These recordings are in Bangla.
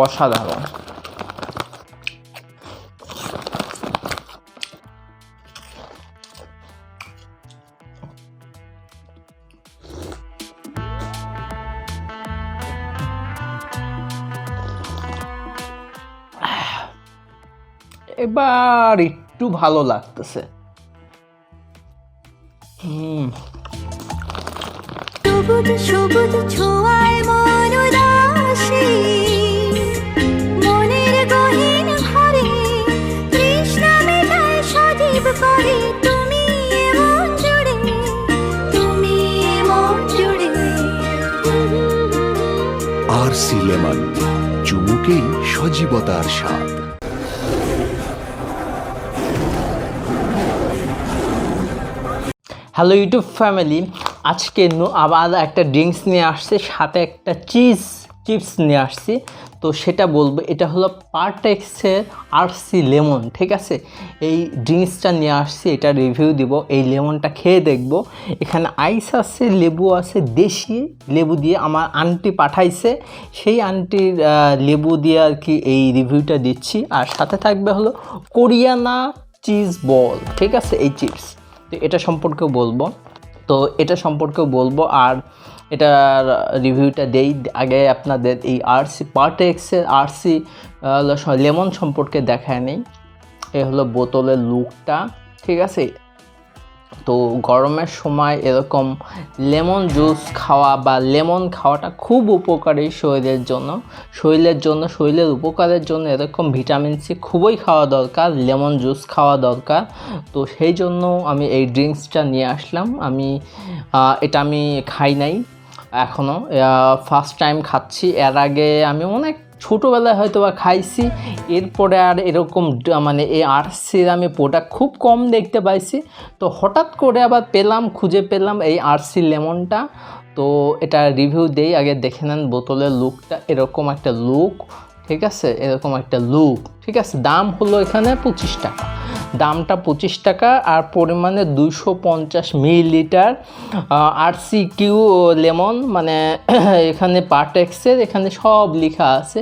অসাধারণ। এবার একটু ভালো লাগতেছে। হুম। সবুজ সবুজ ছোঁয়ায় মন উদাসী আর চুমুকেই সজীবতার স্বাদ। হ্যালো ইউটিউব ফ্যামিলি আজকে আবার একটা ড্রিঙ্কস নিয়ে আসছে, সাথে একটা চিজ চিপস নিয়ে আসছি। তো সেটা বলব, এটা হলো পার্টেক্সের আরসি লেমন, ঠিক আছে? এই ড্রিঙ্কসটা নিয়ে আসছি, এটা রিভিউ দিব, এই লেমনটা খেয়ে দেখব। এখানে আইস আছে, লেবু আছে, দেশি লেবু দিয়ে আমার আন্টি পাঠাইছে। সেই আন্টির লেবু দিয়ে আর কি এই রিভিউটা দিচ্ছি। আর সাথে থাকবে হলো কোরিয়ানা চিজ বল, ঠিক আছে? এই চিপস। তো এটা সম্পর্কে বলব। তো এটা সম্পর্কে বলব। আর এটার রিভিউটা দেই। আগে আপনাদের এই আরসি পার্টেক্সের আরসি লেমন সম্পর্কে দেখায় নেই। এ হলো বোতলের লুকটা ঠিক আছে? তো গরমের সময় এরকম লেমন জুস খাওয়া বা লেমন খাওয়াটা খুব উপকারী শরীরের জন্য। শরীরের জন্য, শরীরের উপকারের জন্য এরকম ভিটামিন সি খুবই খাওয়া দরকার লেমন জুস খাওয়া দরকার। তো সেই জন্য আমি এই ড্রিঙ্কসটা নিয়ে আসলাম। আমি এটা আমি খাই নাই। এখনও ফার্স্ট টাইম খাচ্ছি। এর আগে আমি অনেক ছোটোবেলায় হয়তো বা খাইছি। এরপরে আর এরকম মানে এই আরসির আমি প্রোডাক্ট খুব কম দেখতে পাইছি। তো হঠাৎ করে আবার পেলাম, খুঁজে পেলাম এই আরসি লেমনটা। তো এটা রিভিউ দেই, আগে দেখে নেন বোতলের লুকটা এরকম একটা লুক ঠিক আছে? এরকম একটা লুক ঠিক আছে, দাম হলো এখানে পঁচিশ টাকা। দামটা পঁচিশ টাকা আর পরিমাণে দুইশো পঞ্চাশ মিলিলিটার আর সি কিউ লেমন মানে এখানে পার্টেক্সের, এখানে সব লেখা আছে।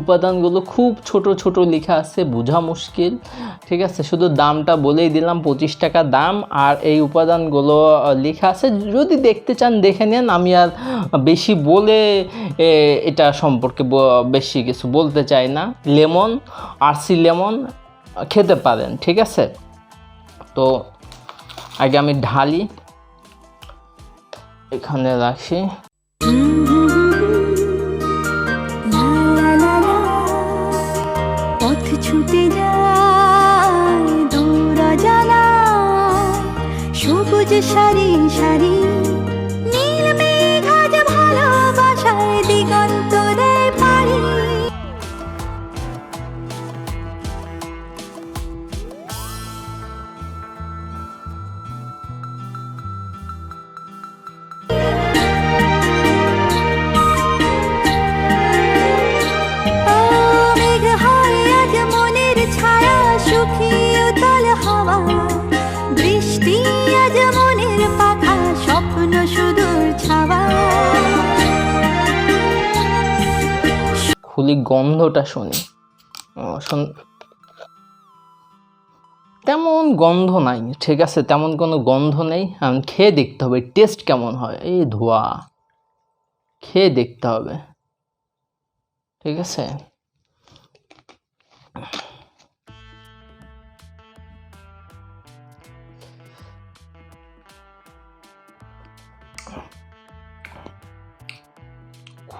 উপাদানগুলো খুব ছোট ছোট লেখা আছে, বোঝা মুশকিল। ঠিক আছে, শুধু দামটা বলেই দিলাম, পঁচিশ টাকা দাম। আর এই উপাদানগুলো লেখা আছে। যদি দেখতে চান, দেখে নেন। আমি আর বেশি বলে এটা সম্পর্কে বেশি কিছু বলতে চাই না। লেমন আরসি লেমন খেতে পারেন ঠিক আছে? তো আগে আমি ঢালি এখানে রাখি। সারি সারি খুলি গন্ধটা শুনি। তেমন গন্ধ নাই, ঠিক আছে, তেমন কোনো গন্ধ নেই। আমি খেয়ে দেখতে হবে টেস্ট কেমন হয়? এই ধোয়া। খেয়ে দেখতে হবে। ঠিক আছে?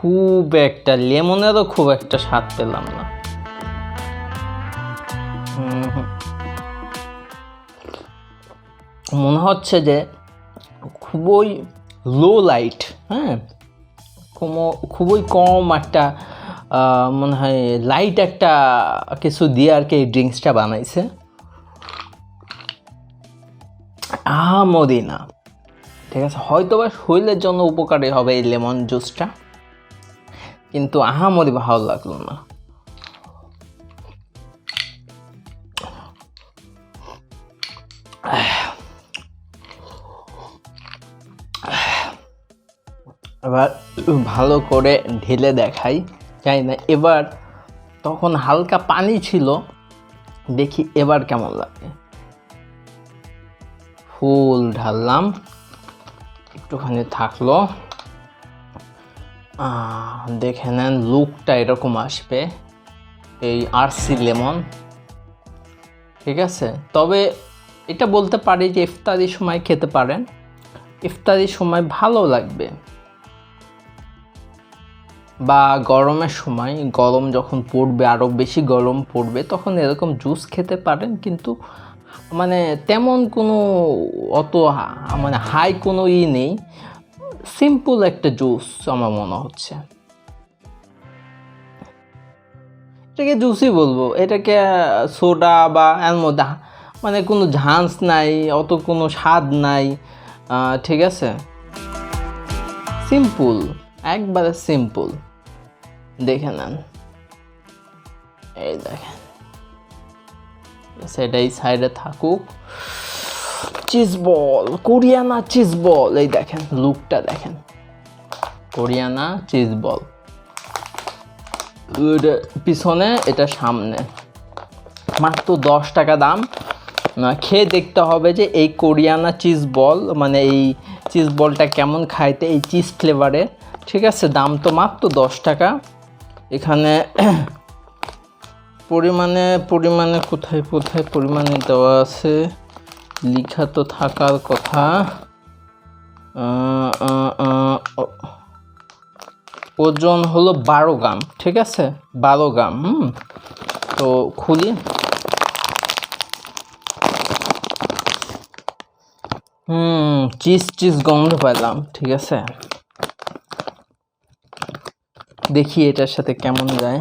খুব একটা লেমনেরও খুব একটা স্বাদ পেলাম না। মনে হচ্ছে যে খুবই লো লাইট হ্যাঁ? খুবই কম একটা মনে হয় লাইট একটা কিছু দিয়ে আর কি এই ড্রিঙ্কসটা বানাইছে। আহামদি না। ঠিক আছে হয়তো বা শরীরের জন্য উপকারী হবে এই লেমন জুসটা কিন্তু আহামরি ভালো লাগল না। এবার ভালো করে ঢেলে দেখাই। জানি না, এবার তখন হালকা পানি ছিল। দেখি এবার কেমন লাগে। ফুল ঢাললাম, একটুখানি থাকল। দেখে নেন লুকটা এরকম আসবে। এই আরসি লেমন ঠিক আছে? তবে এটা বলতে পারি যে ইফতারির সময় খেতে পারেন। ইফতারির সময় ভালো লাগবে। বা গরমের সময় গরম যখন পড়বে আরও বেশি গরম পড়বে, তখন এরকম জুস খেতে পারেন, কিন্তু মানে তেমন কোনো অত মানে হাই কোনো ই নেই। সিম্পল একটা জুস আমার মনে হচ্ছে। এটাকে জুসই বলব। এটাকে সোডা বা এর মধ্যে মানে কোনো ঝাঁস নাই, অত কোনো স্বাদ নাই ঠিক আছে? সিম্পল, একবারে সিম্পল। দেখে নেন। এই দেখেন। সেটাই সাইডে থাকুক। চিজ বল কোরিয়ানা চিজ বল এই দেখেন লুকটা দেখেন। কোরিয়ানা চিজ বল পিছনে, এটা সামনে। মাত্র দশ টাকা দাম। খেয়ে দেখতে হবে যে এই কোরিয়ানা চিজ বল মানে এই চিজ বলটা কেমন খাইতে, এই চিজ ফ্লেভারের ঠিক আছে, দাম তো মাত্র দশ টাকা। এখানে পরিমাণে পরিমাণে কোথায় কোথায় পরিমাণে দেওয়া আছে? লেখা তো থাকার কথা। ওজন হলো বারো গ্রাম ঠিক আছে? বারো গ্রাম হুম? তো খুলি। হুম চিজ চিজ গন্ধ পেলাম ঠিক আছে? দেখি এটার সাথে কেমন যায়।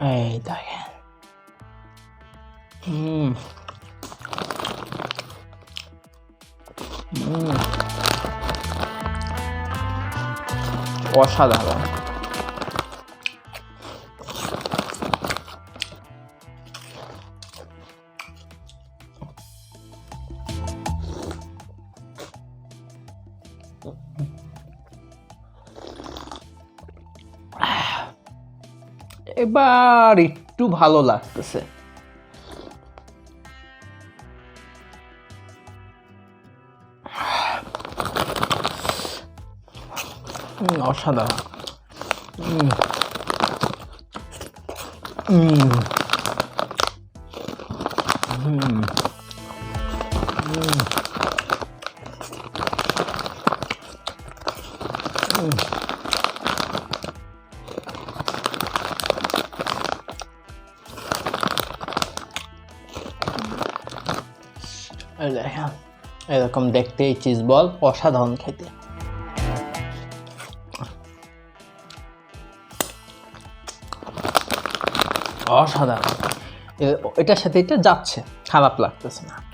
এই দেখেন অসাধারণ। এবার একটু ভালো লাগতেছে। অসাধারণ। এরকম দেখতে এই চিজ বল অসাধারণ খেতে। অসাধারণ। এটার সাথে এটা যাচ্ছে খারাপ লাগতেছে না।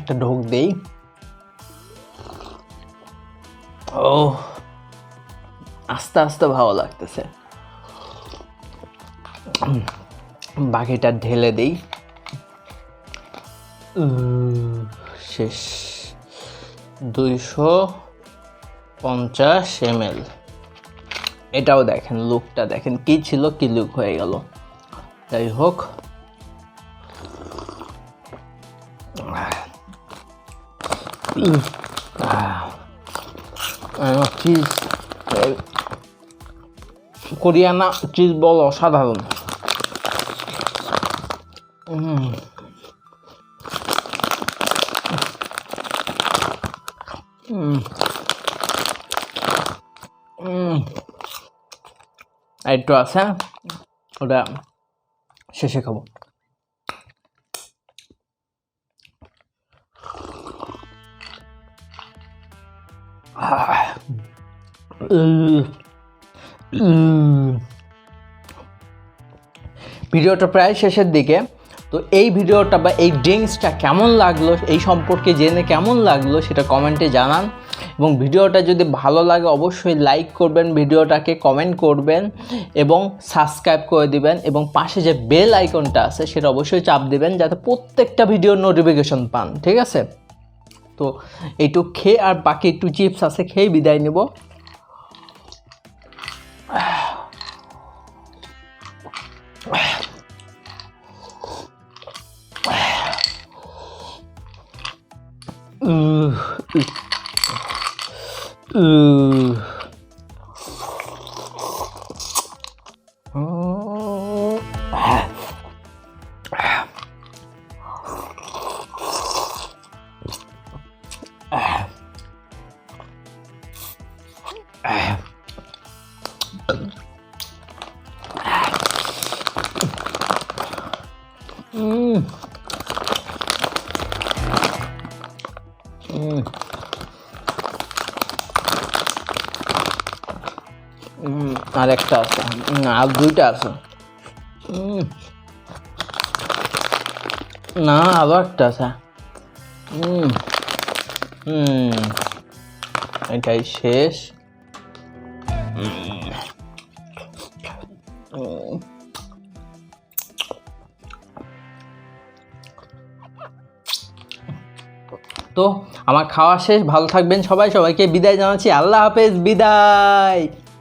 একটা ঢোক দেই। ও, আস্তে আস্তে ভালো লাগতেছে। বাকিটা ঢেলে দেই। শেষ। দুইশো পঞ্চাশ এম এল এটাও দেখেন লুকটা দেখেন, কি ছিল, কি লুক হয়ে গেল। যাই হোক। চিজ কোরিয়ানা চিজ বল অসাধারণ। একটু আছে? ওটা শেষে খাব। ভিডিওটা প্রায় শেষের দিকে। তো এই ভিডিওটা বা এই ড্রিঙ্কসটা কেমন লাগল, এই সম্পর্কে জেনে কেমন লাগল সেটা কমেন্টে জানান। এবং ভিডিওটা যদি ভালো লাগে অবশ্যই লাইক করবেন, ভিডিওটাকে কমেন্ট করবেন এবং সাবস্ক্রাইব করে দিবেন এবং পাশে যে বেল আইকনটা আছে সেটা অবশ্যই চাপ দিবেন যাতে প্রত্যেকটা ভিডিওর নোটিফিকেশন পান, ঠিক আছে? তো এইটু খেয়ে আর বাকি একটু চিপস আছে খেয়ে বিদায় নেব Ooh. আর একটা আছে। আর দুইটা আছে। না আবার একটা আছে। এটাই শেষ। তো আমার খাওয়া শেষ ভালো থাকবেন সবাই সবাইকে বিদায় জানাচ্ছি। আল্লাহ হাফেজ বিদায়।